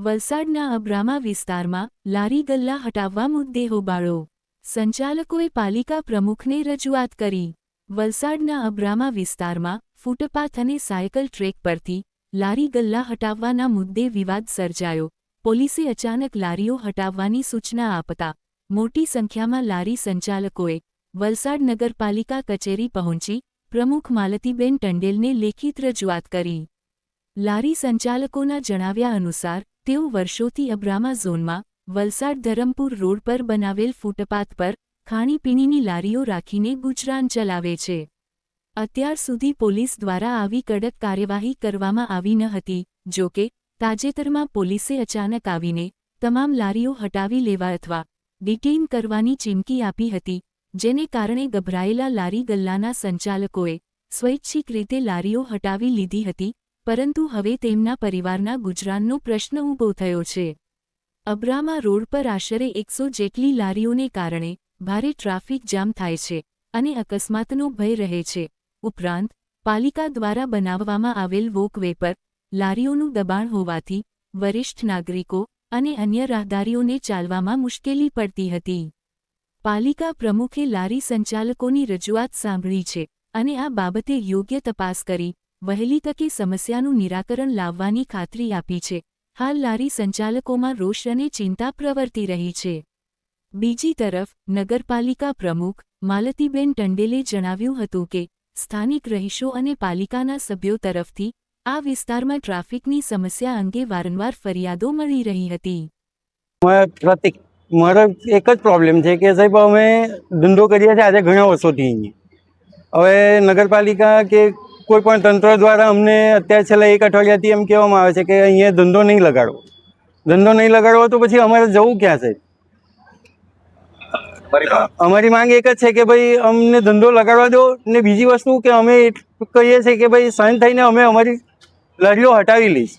વલસાડના અબ્રામા વિસ્તારમાં લારી ગલ્લા હટાવવા મુદ્દે હોબાળો. સંચાલકોએ પાલિકા પ્રમુખને રજૂઆત કરી. વલસાડના અબ્રામા વિસ્તારમાં ફૂટપાથ અને સાયકલ ટ્રેક પરથી લારી ગલ્લા હટાવવાના મુદ્દે વિવાદ સર્જાયો. પોલીસે અચાનક લારીઓ હટાવવાની સૂચના આપતા મોટી સંખ્યામાં લારી સંચાલકોએ વલસાડ નગરપાલિકા કચેરી પહોંચી પ્રમુખ માલતીબેન ટંડેલને લેખિત રજૂઆત કરી. લારી સંચાલકોના જણાવ્યા અનુસાર, તેઓ વર્ષોથી અબ્રામા ઝોનમાં, વલસાડ ધરમપુર રોડ પર બનાવેલ ફૂટપાથ પર, ખાણીપીણીની લારીઓ રાખીને ગુજરાન ચલાવે છે. અત્યાર સુધી પોલીસ દ્વારા આવી કડક કાર્યવાહી કરવામાં આવી ન હતી, જો કે, તાજેતરમાં પોલીસે અચાનક આવીને, તમામ લારીઓ હટાવી લેવા અથવા ડિટેઇન કરવાની ચીમકી આપી હતી, જેને કારણે ગભરાયેલા લારી ગલ્લાના સંચાલકોએ, સ્વૈચ્છિક રીતે લારીઓ હટાવી લીધી હતી પરંતુ હવે તેમના પરિવારના ગુજરાનનો પ્રશ્ન ઊભો થયો છે. અબ્રામા રોડ પર આશરે એકસો જેટલી લારીઓને કારણે ભારે ટ્રાફિક જામ થાય છે અને અકસ્માતનો ભય રહે છે. ઉપરાંત, પાલિકા દ્વારા બનાવવામાં આવેલ વોકવે પર લારીઓનું દબાણ હોવાથી વરિષ્ઠ નાગરિકો અને અન્ય રાહદારીઓને ચાલવામાં મુશ્કેલી પડતી હતી. પાલિકા પ્રમુખે લારી સંચાલકોની રજૂઆત સાંભળી છે અને આ બાબતે યોગ્ય તપાસ કરી વહેલી તકે સમસ્યાનું નિરાકરણ લાવવાની ખાતરી આપી છે. હાલ લારી સંચાલકોમાં રોષ અને ચિંતા પ્રવર્તી રહી છે. બીજી તરફ, નગરપાલિકા પ્રમુખ માલતીબેન ટંડેલે જણાવ્યું હતું કે, સ્થાનિક રહીશો અને પાલિકાના સભ્યો તરફથી આ વિસ્તારમાં ટ્રાફિકની સમસ્યા અંગે વારંવાર ફરિયાદો મળી રહી હતી. મારો એક જ પ્રોબ્લેમ છે કે સાહેબ, અમે ધંધો કરીએ છીએ આજે ઘણા વર્ષોથી. હવે નગરપાલિકા કે કોઈ પણ તંત્ર દ્વારા અમને અત્યારે છેલ્લા એક અઠવાડિયાથી એમ કહેવામાં આવે છે કે અહીંયા ધંધો નહીં લગાડવો ધંધો નહીં લગાડવો તો પછી અમારે જવું ક્યાં છે? અમારી માંગ એક જ છે કે ભાઈ અમને ધંધો લગાડવા દો ને બીજી વસ્તુ કે અમે કહીએ છીએ કે ભાઈ સહન થઈને અમે અમારી લારીઓ હટાવી લઈશ.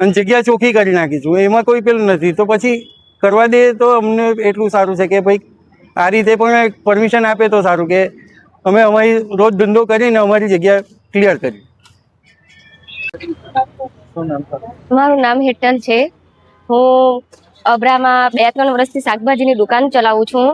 અને જગ્યા ચોખ્ખી કરી નાખીશું. એમાં કોઈ પેલું નથી. તો પછી કરવા દે તો અમને એટલું સારું છે કે ભાઈ આ રીતે પણ પરમિશન આપે તો સારું કે અમે અમારી રોજ ધંધો કરીને અમારી જગ્યા ક્લિયર કરી. મારું નામ હેટલ છે. હું અબરામાં બે ત્રણ વર્ષથી શાકભાજીની દુકાન ચલાવું છું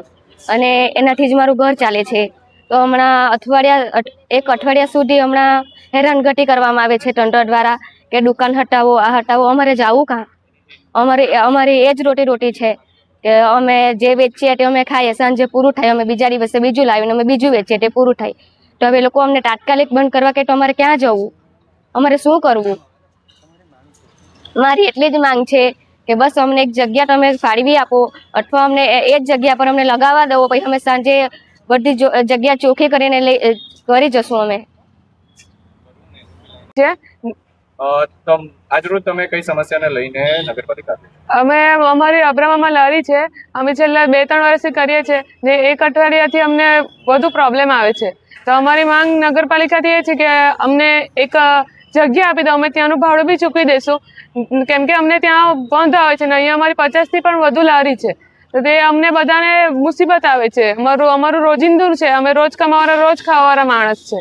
અને એનાથી જ મારું ઘર ચાલે છે. તો હમણાં અઠવાડિયા એક અઠવાડિયા સુધી હમણાં હેરાનગતિ કરવામાં આવે છે તંત્ર દ્વારા કે દુકાન હટાવો, આ હટાવો. અમારે જવું કાં? અમારે, અમારી એ જ રોટી રોટી છે. કે અમે જે વેચીએ તે અમે ખાઈએ, સાંજે પૂરું થાય, અમે બીજા દિવસે બીજું લાવીને અમે બીજું વેચીએ તે પૂરું થાય. તો હવે લોકો અમને તાત્કાલિક બંધ કરવા કે તો અમારે ક્યાં જવું? અમારે શું કરવું? મારી એટલી જ માંગ છે કે બસ અમને એક જગ્યા તમે ફાળવી આપો અથવા અમને એ જ જગ્યા પર અમને લગાવવા દો, પછી અમે સાંજે બધી જગ્યા ચોખ્ખી કરીને લઈ કરી જશું અમે. આજરોજ તમે કઈ સમસ્યાને લઈને નગરપાલિકા અમે, અમારી અબ્રામામાં લારી છે. અમે છેલ્લા બે ત્રણ વર્ષથી કરીએ છીએ જે એક અઠવાડિયાથી અમને વધુ પ્રોબ્લેમ આવે છે. તો અમારી માંગ નગરપાલિકાથી એ છે કે અમને એક જગ્યા આપી દો. અમે ત્યાંનું ભાડું બી ચૂકવી દઈશું. કેમ કે અમને ત્યાં બંધ આવે છે ને અહીંયા અમારી પચાસથી પણ વધુ લારી છે. તો તે અમને બધાને મુસીબત આવે છે. અમારું અમારું રોજિંદુ છે. અમે રોજ કમાવાળા રોજ ખાવાવાળા માણસ છે.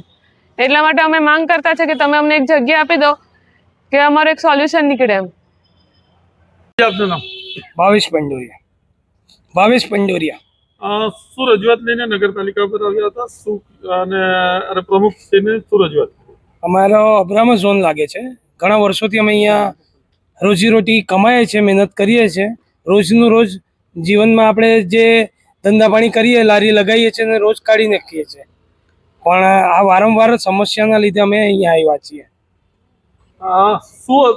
એટલા માટે અમે માંગ કરતા છે કે તમે અમને એક જગ્યા આપી દો. કે અમારું એક સોલ્યુશન નીકળે એમ. ભાવેશ પંડોરિયા. ભાવેશ પંડોરિયા. શું રજૂઆત લઈને નગરપાલિકા પર આવ્યા હતા? શું અને અને પ્રમુખ શ્રીને શું રજૂઆત અમારો અબ્રામા ઝોન લાગે છે. ઘણા વર્ષોથી અમે અહીંયા રોજીરોટી કમાઈએ છીએ મહેનત કરીએ છીએ રોજનું રોજ જીવનમાં આપણે જે ધંધા પાણી કરીએ લારી લગાવીએ છીએ અને રોજ કાઢી નાખીએ છીએ. પણ આ વારંવાર સમસ્યાના લીધે અમે અહીંયા આવ્યા છીએ. શું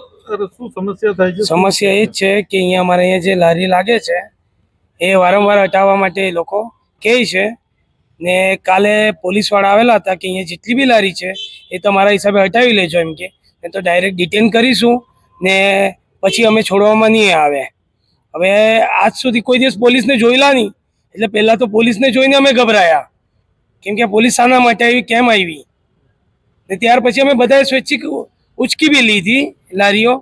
શું સમસ્યા થાય છે? સમસ્યા એ જ છે કે અહીંયા અમારે અહીંયા જે લારી લાગે છે, એ વારંવાર હટાવવા માટે એ લોકો કહે છે. ને કાલે પોલીસવાળા આવેલા હતા કે અહીંયા જેટલી બી લારી છે, એ તમારા હિસાબે હટાવી લેજો એમ કે. ને તો ડાયરેક્ટ ડિટેન કરીશું ને પછી અમે છોડવામાં નહીં આવે. હવે આજ સુધી કોઈ દિવસ પોલીસને જોયેલા નહીં, એટલે પહેલાં તો પોલીસને જોઈને અમે ગભરાયા. કેમ કે પોલીસ શાના માટે આવી, કેમ આવી? ને ત્યાર પછી અમે બધાએ સ્વૈચ્છિક ઉચકી બી લીધી લારીઓ.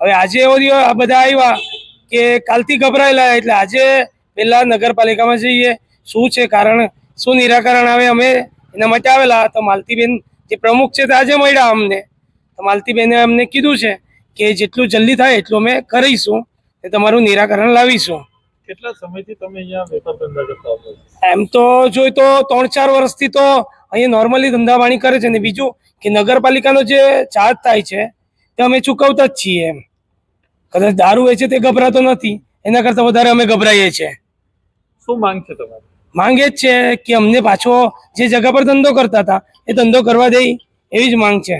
હવે આજે એવો રહ્યો આ બધા આવ્યા કે કાલથી ગભરાયેલા એટલે આજે પહેલાં નગરપાલિકામાં જઈએ. શું છે કારણ? શું નિરાકરણ આવે? અમે એના માટે આવેલા. તો માલતીબેન જે પ્રમુખ છે તે આજે મળ્યા અમને. તો માલતીબેને અમને કીધું છે કે જેટલું જલ્દી થાય એટલું અમે કરીશું ને તમારું નિરાકરણ લાવીશું. કેટલા સમયથી તમે અહીંયા વેપાર ધંધા કરતા એમ તો જોઈ તો ત્રણ ચાર વર્ષથી તો અહીંયા નોર્મલી ધંધા પાણી કરે છે ને બીજું કે નગરપાલિકાનો જે ચાર્જ થાય છે તે અમે ચૂકવતા જ છીએ એમ. કદાચ દારૂ વેચે તે ગભરાતો નથી એના કરતાં વધારે અમે ગભરાઈએ છીએ. શું માંગ છે તમારી? માંગ એ જ છે કે અમને પાછો જે જગા પર ધંધો કરતા હતા એ ધંધો કરવા દે એવી જ માંગ છે.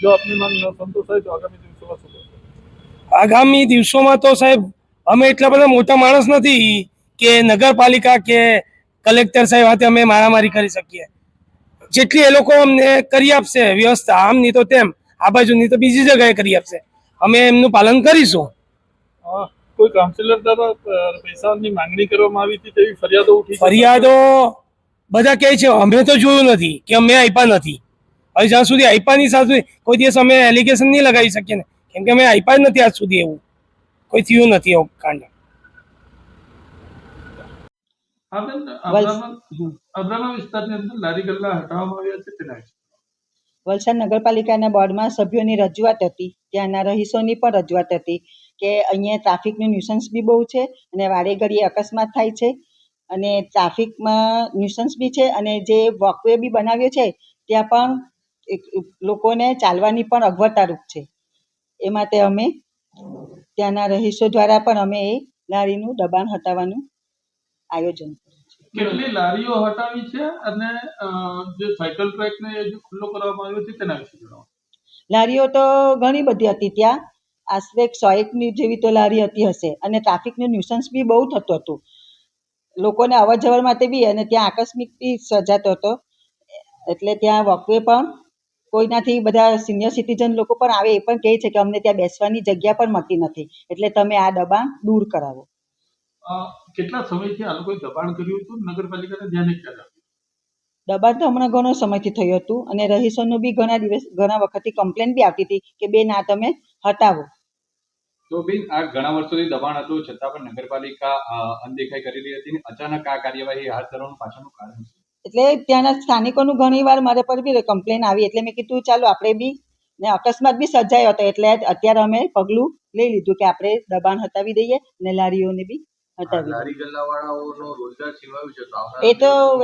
જો આપની માંગ ન સંતોષાય તો આગામી દિવસોમાં આગામી દિવસોમાં તો સાહેબ અમે એટલા બધા મોટા માણસ નથી કે નગરપાલિકા કે કલેક્ટર સાહેબ હાથે અમે મારામારી કરી શકીએ. જેટલી એ લોકો અમને કરી આપશે વ્યવસ્થા આમ નહીં તો તેમ આ બાજુ નહીં તો બીજી જગ્યાએ કરી આપશે. અમે એમનું પાલન કરીશું. કોઈ કાઉન્સિલર દ્વારા પૈસાની માંગણી કરવામાં આવી હતી તેવી ફરિયાદો ઉઠી ફરિયાદો બધા કહે છે અમે તો જોયું નથી કે અમે આપ્યા નથી. હવે જ્યાં સુધી આપ્યા નહીં સાથે કોઈ દિવસ અમે એલિગેશન નહીં લગાવી શકીએ ને. કેમ કે અમે આપ્યા જ નથી આજ સુધી એવું. કોઈ થયું નથી એવું કાંડ. હા બેન અબ્રામા અબ્રામા વિસ્તારની અંદર લારી ગલ્લા હટાવવામાં આવ્યા છે તેના વલસાડ નગરપાલિકાના બોર્ડમાં સભ્યોની રજૂઆત હતી ત્યાંના રહીશોની પણ રજૂઆત હતી કે અહીંયા ટ્રાફિકનું ન્યુસન્સ બી બહુ છે અને વારે ઘડીએ અકસ્માત થાય છે. અને ટ્રાફિકમાં ન્યુસન્સ બી છે અને જે વોકવે બી બનાવ્યો છે ત્યાં પણ લોકોને ચાલવાની પણ અગવડતારૂપ છે. એ માટે અમે ત્યાંના રહીશો દ્વારા પણ અમે એ લારીનું દબાણ હટાવવાનું આયોજન કેટલી લારીઓ હટાવી છે અને જે સાયકલ ટ્રેક ને જે ખુલ્લો કરવામાં આવ્યો છે તેના વિશે જણાવો. લારીઓ તો ઘણી બધી હતી ત્યાં. આશરે સો એકની જેવી તો લારી હતી હશે. અને ટ્રાફિકનું ન્યુસન્સ બી બહુ થતું હતું. લોકોને અવર જવર માટે બી અને ત્યાં આકસ્મિક બી સર્જાતો હતો. એટલે ત્યાં વોકવે પણ કોઈનાથી બધા સિનિયર સિટીઝન લોકો પણ આવે એ પણ કહે છે કે અમને ત્યાં બેસવાની જગ્યા પણ મળતી નથી. એટલે તમે આ દબાણ દૂર કરાવો. કેટલા સમયથી આ લોકોએ દબાણ કર્યું હતું? નગરપાલિકાને ધ્યાને ક્યારે દબાણ તો હમણાં ઘણો સમયથી થયું હતું અને રહીશોનું બી ઘણા દિવસ ઘણા વખતથી કમ્પ્લેન બી આવતી હતી કે બેન આ તમે હટાવો. તો બેન આ ઘણા વર્ષોથી દબાણ હતું છતાં પણ નગરપાલિકા અનદેખાઈ કરી રહી હતી અચાનક આ કાર્યવાહી હાથ ધરવાનું પાછળનું કારણ છે એટલે ત્યાંના સ્થાનિકોનું ઘણી વાર મારે પર બી કમ્પ્લેન આવી એટલે મેં કીધું ચાલો આપણે બી ને અકસ્માત બી સર્જાયો હતો એટલે અત્યારે અમે પગલું લઈ લીધું કે આપણે દબાણ હટાવી દઈએ ને લારીઓને બી હટાવી એ તો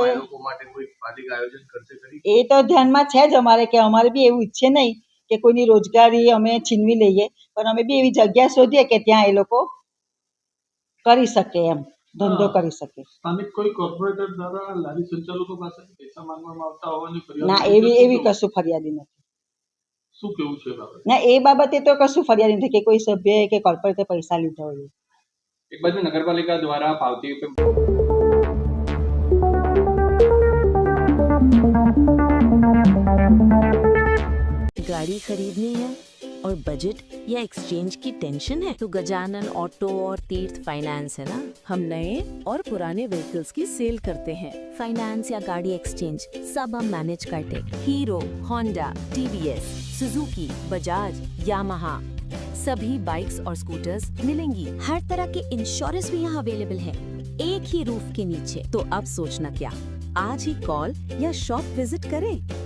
એ ધ્યાનમાં છે જ અમારે કે અમારે બી એવું ઈચ્છે નહીં કે કોઈની રોજગારી અમે છીનવી લઈએ પણ અમે બી એવી જગ્યા શોધીએ કે ત્યાં એ લોકો કરી શકે એમ ધંધો કરી શકે. સ્થાનિક કોઈ કોર્પોરેટર દ્વારા લારી સંચાલકો પાસે પૈસા માંગવામાં આવતા હોવાની ફરિયાદ ના એવી એવી કશું ફરિયાદી નથી. શું કેવું છે બાબત? ના એ બાબતે તો કશું ફરિયાદી નથી કે કોઈ સભ્યએ કે કોર્પોરેટે પૈસા લીધા હોય एक बार में नगर पालिका द्वारा पावती पे गाड़ी खरीदनी है और बजट या एक्सचेंज की टेंशन है तो गजानन ऑटो और तीर्थ फाइनेंस है ना? हम नए और पुराने व्हीकल्स की सेल करते हैं। फाइनेंस या गाड़ी एक्सचेंज सब हम मैनेज करते Hero Honda TVS Suzuki Bajaj Yamaha सभी बाइक्स और स्कूटर्स मिलेंगी हर तरह के इंश्योरेंस भी यहाँ अवेलेबल है एक ही रूफ के नीचे तो अब सोचना क्या आज ही कॉल या शॉप विजिट करें